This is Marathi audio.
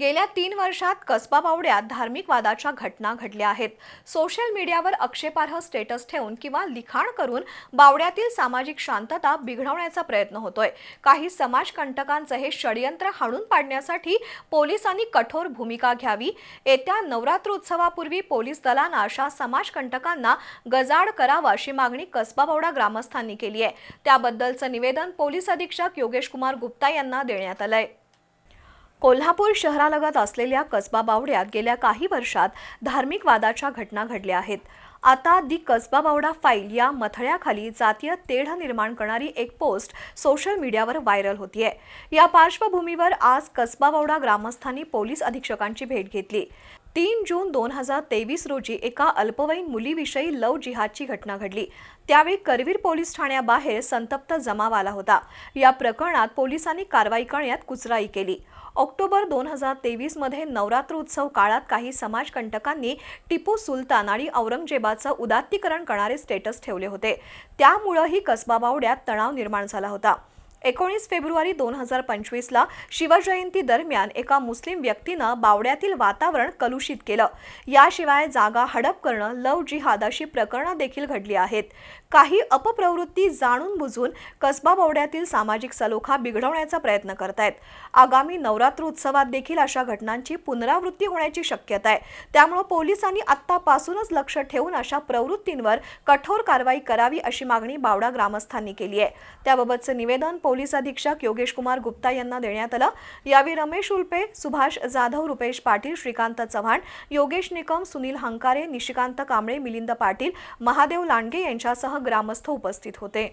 गेल्या तीन वर्षात कसबा बावड्यात धार्मिक वादाच्या घटना घडल्या आहेत. सोशल मीडियावर आक्षेपार्ह स्टेटस ठेवून किंवा लिखाण करून बावड्यातील सामाजिक शांतता बिघडवण्याचा प्रयत्न होतोय. काही समाजकंटकांचं हे षडयंत्र हाणून पाडण्यासाठी पोलिसांनी कठोर भूमिका घ्यावी. येत्या नवरात्रोत्सवापूर्वी पोलीस दलानं अशा समाजकंटकांना गजाड करावा अशी मागणी कसबा बावडा ग्रामस्थांनी केली आहे. त्याबद्दलचं निवेदन पोलीस अधीक्षक योगेश कुमार गुप्ता यांना देण्यात आलंय. कोल्हापूर शहरालगत असलेल्या कसबा बावड्यात गेल्या काही वर्षात धार्मिक वादाच्या घटना घडल्या आहेत. आता दी कसबा बावडा फाईल या मथळ्याखाली जातीय तेढ निर्माण करणारी एक पोस्ट सोशल मीडियावर व्हायरल होतीये. या पार्श्वभूमीवर आज कसबा बावडा ग्रामस्थांनी पोलीस अधीक्षकांची भेट घेतली. तीन जून दोन हजार तेवीस रोजी एका अल्पवयीन मुलीविषयी लव जिहादची घटना घडली. त्यावेळी करवीर पोलीस ठाण्याबाहेर संतप्त जमाव आला होता. या प्रकरणात पोलिसांनी कारवाई करण्यात कुचराई केली. ऑक्टोबर दोन हजार तेवीसमध्ये नवरात्रोत्सव काळात काही समाजकंटकांनी टिपू सुलतान आणि औरंगजेबाचं उदात्तीकरण करणारे स्टेटस ठेवले होते. त्यामुळं ही कसबा बावड्यात तणाव निर्माण झाला होता. एकोणीस फेब्रुवारी दोन हजार पंचवीसला शिवजयंती दरम्यान एका मुस्लिम व्यक्तीनं बावड्यातील वातावरण कलुषित केलं. याशिवाय जागा हडप करणं लव जिहाद अशी प्रकरणं देखील घडली आहेत. काही अपप्रवृत्ती जाणून बुजून कसबा बावड्यातील सामाजिक सलोखा बिघडवण्याचा प्रयत्न करतायत. आगामी नवरात्रोत्सवात देखील अशा घटनांची पुनरावृत्ती होण्याची शक्यता आहे. त्यामुळे पोलिसांनी आत्तापासूनच लक्ष ठेवून अशा प्रवृत्तींवर कठोर कारवाई करावी अशी मागणी बावडा ग्रामस्थांनी केली आहे. त्याबाबतचं निवेदन पोलीस अधीक्षक योगेश कुमार गुप्ता यांना देण्यात आलं. यावेळी रमेश उल्पे सुभाष जाधव रुपेश पाटील श्रीकांत चव्हाण योगेश निकम सुनील हंकारे निशिकांत कांबळे मिलिंद पाटील महादेव लांडगे यांच्यासह ग्रामस्थ उपस्थित होते.